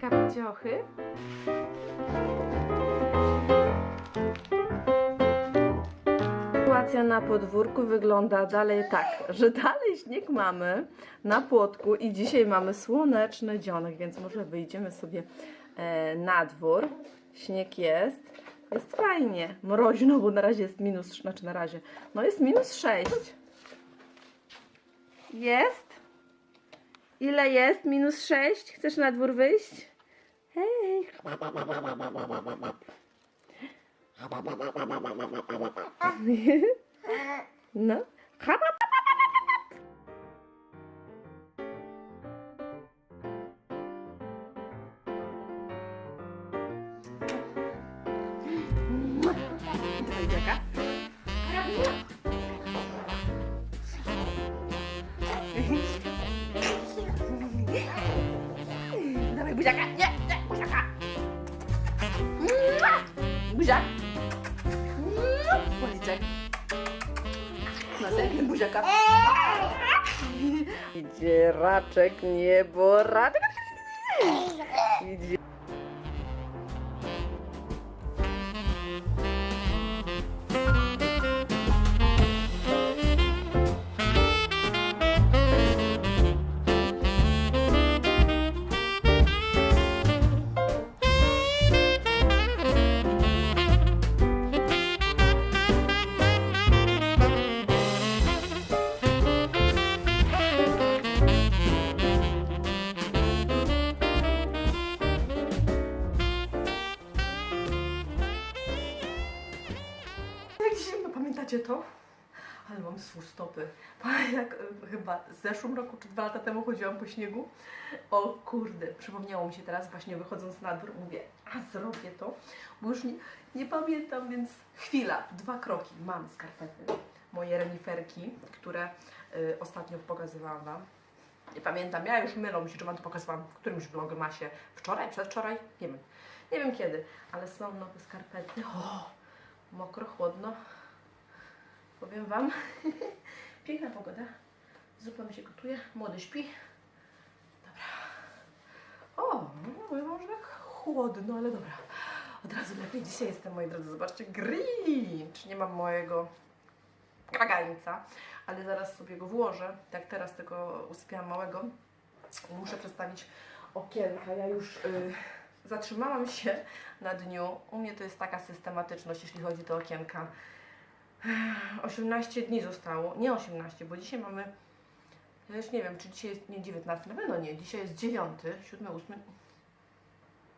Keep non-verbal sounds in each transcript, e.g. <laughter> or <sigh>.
kapciochy? Sytuacja na podwórku wygląda dalej tak, że dalej śnieg mamy na płotku i dzisiaj mamy słoneczny dzionek, więc może wyjdziemy sobie e, na dwór. Śnieg jest. Jest fajnie. Mroźno, bo na razie jest minus, znaczy na razie, no jest minus 6. Jest? Ile jest? Minus 6? Chcesz na dwór wyjść? Hej! <laughs> No. Buziaka. Nie, nie, buziaka. Mua! Buziak. Mua! Policzek. Następny buziaka. Idzie raczek, niebo, raczek. Idzie. Pamiętacie to? Ale mam swój stopy. Jak y, chyba w zeszłym roku czy dwa lata temu chodziłam po śniegu. O kurde, przypomniało mi się teraz właśnie wychodząc na dwór, mówię, a zrobię to, bo już nie, nie pamiętam, więc chwila, dwa kroki. Mam skarpety, moje reniferki, które y, ostatnio pokazywałam Wam. Nie pamiętam, ja już mylą się, czy Wam to pokazywałam w którymś vlogmasie. Wczoraj, przedwczoraj, nie wiem. Nie wiem kiedy, ale są nowe skarpety. O, mokro, chłodno. Powiem Wam, <laughs> piękna pogoda. Zupa mi się gotuje, młody śpi. Dobra. O, powiem Wam, że tak chłodno, ale dobra. Od razu lepiej dzisiaj jestem, moi drodzy. Zobaczcie, Grinch. Nie mam mojego kagańca, ale zaraz sobie go włożę. Tak teraz tylko usypiałam małego. Muszę przedstawić okienka. Ja już y, zatrzymałam się na dniu. U mnie to jest taka systematyczność, jeśli chodzi o okienka. 18 dni zostało, nie 18, bo dzisiaj mamy, ja już nie wiem, czy dzisiaj jest, nie 19, na pewno nie, dzisiaj jest 9, 7, 8,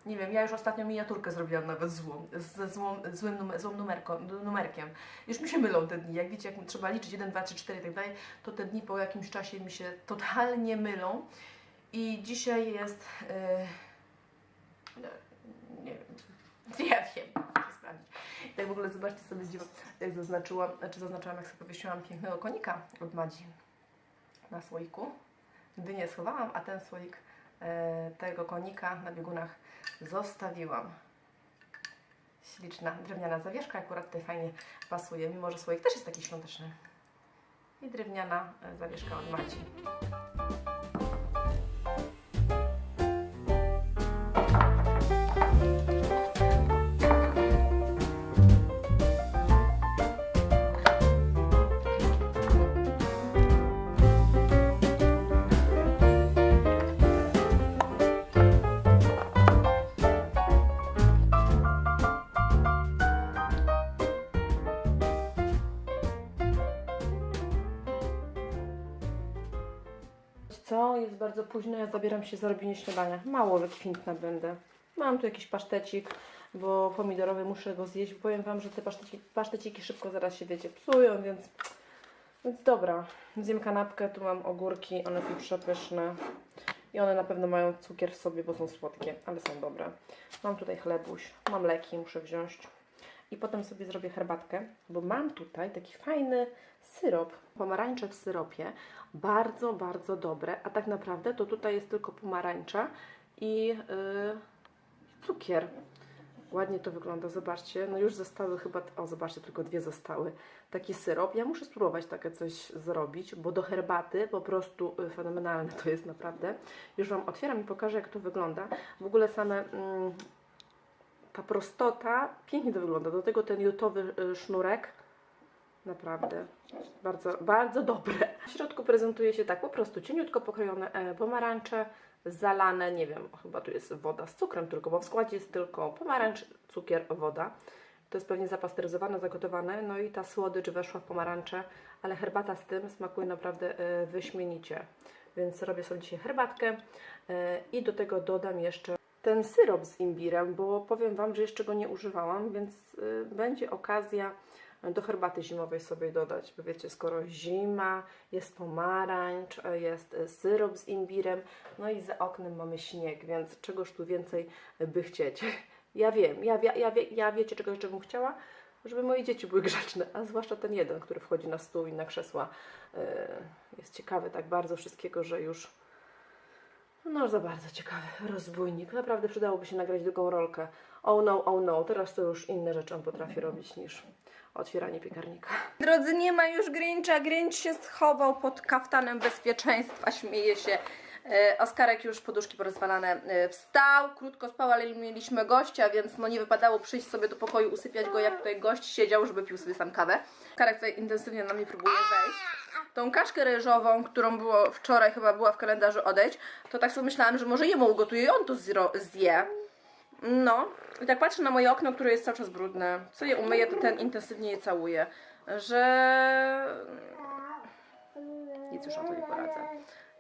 nie wiem, ja już ostatnio miniaturkę zrobiłam nawet złą, ze złą, złym numer, złą numerko, numerkiem. Już mi się mylą te dni, jak wiecie, jak trzeba liczyć 1, 2, 3, 4 i tak dalej, to te dni po jakimś czasie mi się totalnie mylą. I dzisiaj jest, yy, nie wiem, nie wiem, muszę sprawdzić. I tak w ogóle zobaczcie sobie z dziwa, jak zaznaczyłam, znaczy zaznaczyłam, jak sobie powiesiłam pięknego konika od Madzi na słoiku. Dynię schowałam, a ten słoik e, tego konika na biegunach zostawiłam. Śliczna drewniana zawieszka, akurat tutaj fajnie pasuje, mimo że słoik też jest taki świąteczny. I drewniana e, zawieszka od Madzi. Bardzo późno, ja zabieram się za robienie śniadania. Mało wykwintna będę. Mam tu jakiś pasztecik, bo pomidorowy muszę go zjeść. Powiem Wam, że te paszteciki, paszteciki szybko zaraz się, wiecie, psują, więc, więc dobra. Zjem kanapkę, tu mam ogórki, one są przepyszne. I one na pewno mają cukier w sobie, bo są słodkie, ale są dobre. Mam tutaj chlebuś, mam leki, muszę wziąć. I potem sobie zrobię herbatkę, bo mam tutaj taki fajny syrop, pomarańcze w syropie. Bardzo, bardzo dobre, a tak naprawdę to tutaj jest tylko pomarańcza i yy, cukier. Ładnie to wygląda, zobaczcie. No już zostały chyba, o zobaczcie, tylko dwie zostały. Taki syrop. Ja muszę spróbować takie coś zrobić, bo do herbaty po prostu y, fenomenalne to jest naprawdę. Już Wam otwieram i pokażę, jak to wygląda. W ogóle same... Mm, ta prostota, pięknie to wygląda. Do tego ten jutowy y, sznurek, naprawdę bardzo, bardzo dobre. W środku prezentuje się tak, po prostu cieniutko pokrojone e, pomarańcze, zalane, nie wiem, chyba tu jest woda z cukrem tylko, bo w składzie jest tylko pomarańcz, cukier, woda. To jest pewnie zapasteryzowane, zagotowane, no i ta słodycz weszła w pomarańcze, ale herbata z tym smakuje naprawdę e, wyśmienicie. Więc robię sobie dzisiaj herbatkę e, i do tego dodam jeszcze ten syrop z imbirem, bo powiem Wam, że jeszcze go nie używałam, więc y, będzie okazja do herbaty zimowej sobie dodać. Bo wiecie, skoro zima, jest pomarańcz, y, jest y, syrop z imbirem, no i za oknem mamy śnieg, więc czegoż tu więcej by chcieć. Ja wiem, ja, ja, ja, ja wiecie, czego jeszcze bym chciała? Żeby moje dzieci były grzeczne, a zwłaszcza ten jeden, który wchodzi na stół i na krzesła. Y, Jest ciekawy tak bardzo wszystkiego, że już no za bardzo ciekawy rozbójnik. Naprawdę przydałoby się nagrać drugą rolkę. Oh no, oh no. Teraz to już inne rzeczy on potrafi robić niż otwieranie piekarnika. Drodzy, nie ma już Grincha. Grinch się schował pod kaftanem bezpieczeństwa. Śmieje się. E, Oskarek już poduszki porozwalane e, wstał, krótko spał, ale mieliśmy gościa, więc no nie wypadało przyjść sobie do pokoju, usypiać go jak tutaj gość siedział, żeby pił sobie sam kawę. Oskarek tutaj intensywnie na mnie próbuje wejść tą kaszkę ryżową, którą było wczoraj, chyba była w kalendarzu odejść, to tak sobie myślałam, że może jemu ugotuję i on to zje. No, i tak patrzę na moje okno, które jest cały czas brudne. Co je umyję, to ten intensywnie je całuje. Że... Nic już na to nie poradzę.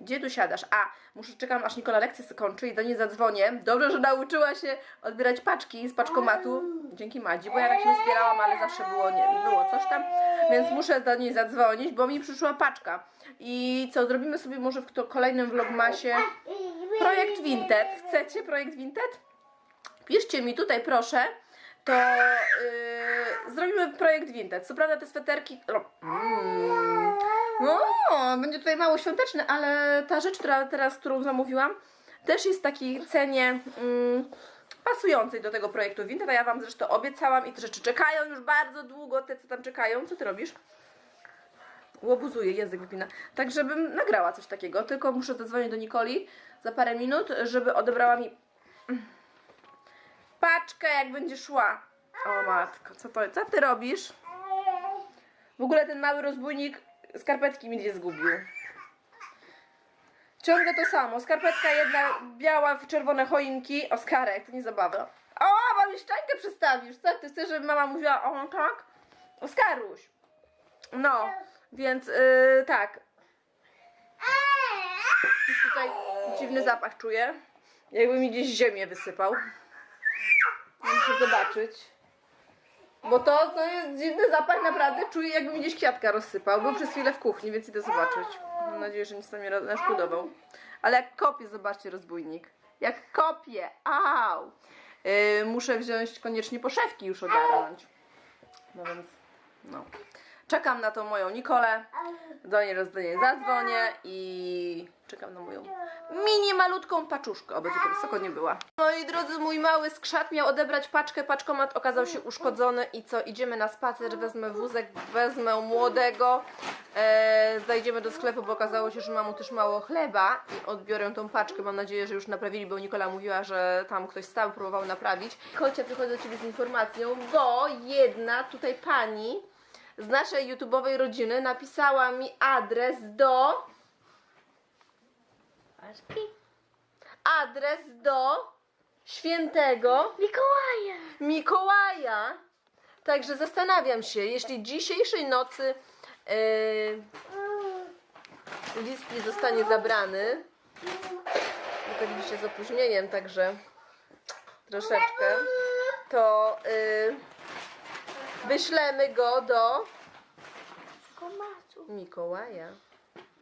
Gdzie tu siadasz? A, muszę czekam aż Nikola lekcję skończy i do niej zadzwonię. Dobrze, że nauczyła się odbierać paczki z paczkomatu. Dzięki Madzi, bo ja tak się zbierałam, ale zawsze było, nie, było coś tam. Więc muszę do niej zadzwonić, bo mi przyszła paczka. I co, zrobimy sobie może w kolejnym vlogmasie projekt Vinted. Chcecie projekt Vinted? Piszcie mi tutaj proszę, to yy, zrobimy projekt Vinted. Co prawda te sweterki... Mm, no, będzie tutaj mało świąteczny, ale ta rzecz, która teraz, którą zamówiłam, też jest w takiej cenie mm, pasującej do tego projektu Vinted, a ja Wam zresztą obiecałam i te rzeczy czekają już bardzo długo, te co tam czekają. Co Ty robisz? Łobuzuję, język wypina. Tak, żebym nagrała coś takiego, tylko muszę zadzwonić do Nikoli za parę minut, żeby odebrała mi paczkę, jak będzie szła. O matko, co to Co ty robisz? W ogóle ten mały rozbójnik skarpetki mi gdzieś zgubił. Ciągle to samo. Skarpetka jedna biała w czerwone choinki. Oskarek, to nie zabawa. O, mam szczękę przestawisz. Co ty chcesz, żeby mama mówiła o tak? Oskaruś. No, więc yy, tak. Już tutaj dziwny zapach czuję. Jakby mi gdzieś ziemię wysypał. Muszę zobaczyć. Bo to, to jest dziwny zapach, naprawdę czuję jakby mi gdzieś kwiatka rozsypał. Był przez chwilę w kuchni, więc idę zobaczyć. Mam nadzieję, że nic tam nie naszkodował. Ale jak kopie, zobaczcie rozbójnik. Jak kopie, au! Yy, muszę wziąć koniecznie poszewki już ogarnąć. No więc, no. Czekam na tą moją Nikolę. Do niej raz do niej zadzwonię i czekam na moją mini malutką paczuszkę, oby tylko wysoko nie była. Moi drodzy, mój mały skrzat miał odebrać paczkę, paczkomat okazał się uszkodzony i co, idziemy na spacer, wezmę wózek, wezmę młodego, e, zajdziemy do sklepu, bo okazało się, że mam też mało chleba i odbiorę tą paczkę, mam nadzieję, że już naprawili, bo Nikola mówiła, że tam ktoś stał, próbował naprawić. Kocia, przychodzę do Ciebie z informacją, bo jedna tutaj pani z naszej YouTube'owej rodziny napisała mi adres do Paczki? adres do świętego Mikołaja! Mikołaja. Także zastanawiam się, jeśli dzisiejszej nocy yy, list nie zostanie zabrany, bo tak z opóźnieniem, także troszeczkę, to yy, wyślemy go do. Mikołaja.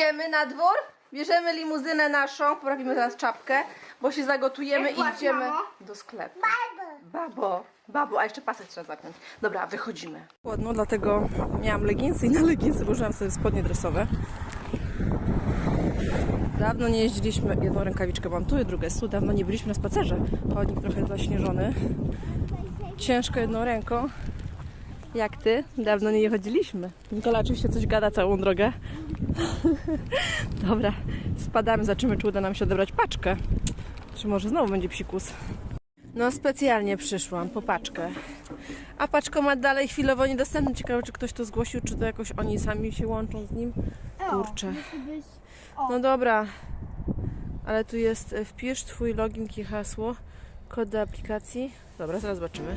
Idziemy na dwór, bierzemy limuzynę naszą, poprawimy teraz czapkę, bo się zagotujemy Jak i idziemy mamo? do sklepu. Babo, babo, a jeszcze pasek trzeba zapiąć. Dobra, wychodzimy. Chłodno, dlatego miałam leginsy i na leginsy włożyłam sobie spodnie dresowe. Dawno nie jeździliśmy, jedną rękawiczkę mam tu, drugą jest tu, dawno nie byliśmy na spacerze. Chodnik trochę zaśnieżony. ciężko jedną ręką. Jak ty? Dawno nie chodziliśmy. Nikola oczywiście coś gada całą drogę. <laughs> Dobra, spadamy, zobaczymy, czy uda nam się odebrać paczkę. Czy może znowu będzie psikus. No specjalnie przyszłam po paczkę. A paczkomat dalej chwilowo niedostępny. Ciekawe, czy ktoś to zgłosił, czy to jakoś oni sami się łączą z nim. Kurczę. No dobra, ale tu jest wpisz twój login i hasło, kod do aplikacji. Dobra, zaraz zobaczymy.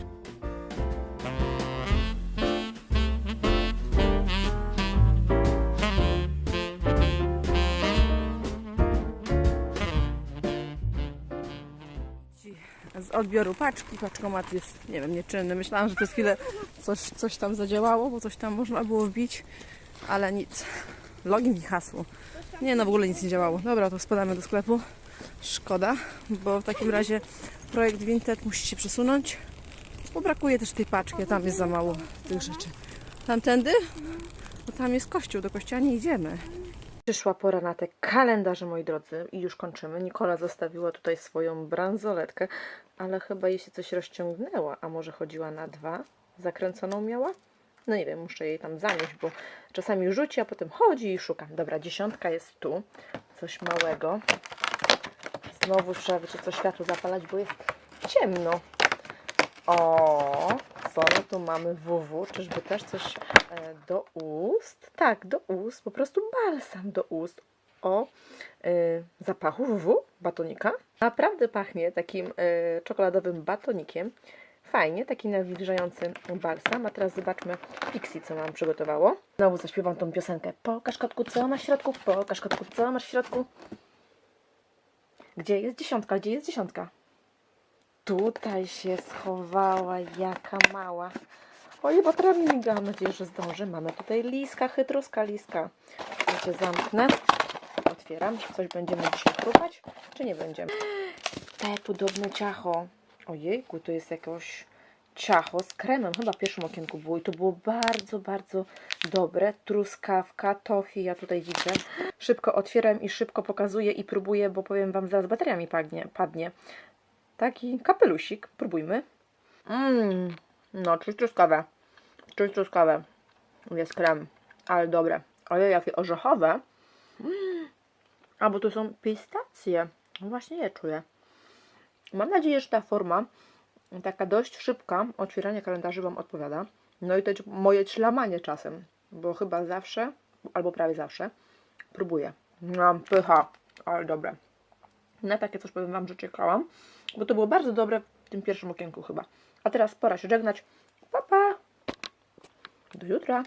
Z odbioru paczki, paczkomat jest, nie wiem, nieczynny. Myślałam, że przez chwilę coś, coś tam zadziałało, bo coś tam można było wbić, ale nic. Login i hasło. Nie, no w ogóle nic nie działało. Dobra, to spadamy do sklepu. Szkoda, bo w takim razie projekt Vinted musi się przesunąć, bo brakuje też tej paczki, tam jest za mało tych rzeczy. Tamtędy? Bo tam jest kościół, do kościoła nie idziemy. Przyszła pora na te kalendarze, moi drodzy, i już kończymy. Nikola zostawiła tutaj swoją bransoletkę, ale chyba jej się coś rozciągnęła, a może chodziła na dwa? Zakręconą miała? No nie wiem, muszę jej tam zanieść, bo czasami rzuci, a potem chodzi i szuka. Dobra, dziesiątka jest tu. Coś małego. Znowu trzeba, wiecie co, światło zapalać, bo jest ciemno. O, co my tu mamy WW? Czyżby też coś e, do ust? Tak, do ust, po prostu balsam do ust. O e, zapachu WW, batonika. Naprawdę pachnie takim e, czekoladowym batonikiem. Fajnie, taki nawilżający balsam. A teraz zobaczmy Pixie, co nam przygotowało. Znowu zaśpiewam tą piosenkę. Pokaż kotku, co masz w środku? Pokaż kotku, co masz w środku? Gdzie jest dziesiątka? Gdzie jest dziesiątka? Tutaj się schowała, jaka mała. Oj, bo teraz miga, mam nadzieję, że zdąży. Mamy tutaj liska, chytruska liska. Ja się zamknę. Otwieram. Czy coś będziemy dzisiaj chrupać, czy nie będziemy? <gasps> Te podobne ciacho. Ojejku, to jest jakoś ciacho z kremem. Chyba w pierwszym okienku było i to było bardzo, bardzo dobre. Truskawka, tofi, ja tutaj widzę. Szybko otwieram i szybko pokazuję i próbuję, bo powiem Wam, zaraz bateria mi padnie. padnie. Taki kapelusik. Próbujmy. Mmm, no, czuć truskawę. Czuć truskawę. Jest krem, ale dobre. Ojej, jakie orzechowe. A, bo to są pistacje. No Właśnie je czuję. Mam nadzieję, że ta forma, taka dość szybka, otwierania kalendarzy Wam odpowiada. No i to moje ślamanie czasem, bo chyba zawsze, albo prawie zawsze, próbuję. Mam pycha, ale dobre. Na takie coś powiem Wam, że czekałam, bo to było bardzo dobre w tym pierwszym okienku chyba. A teraz pora się żegnać. Pa, pa! Do jutra!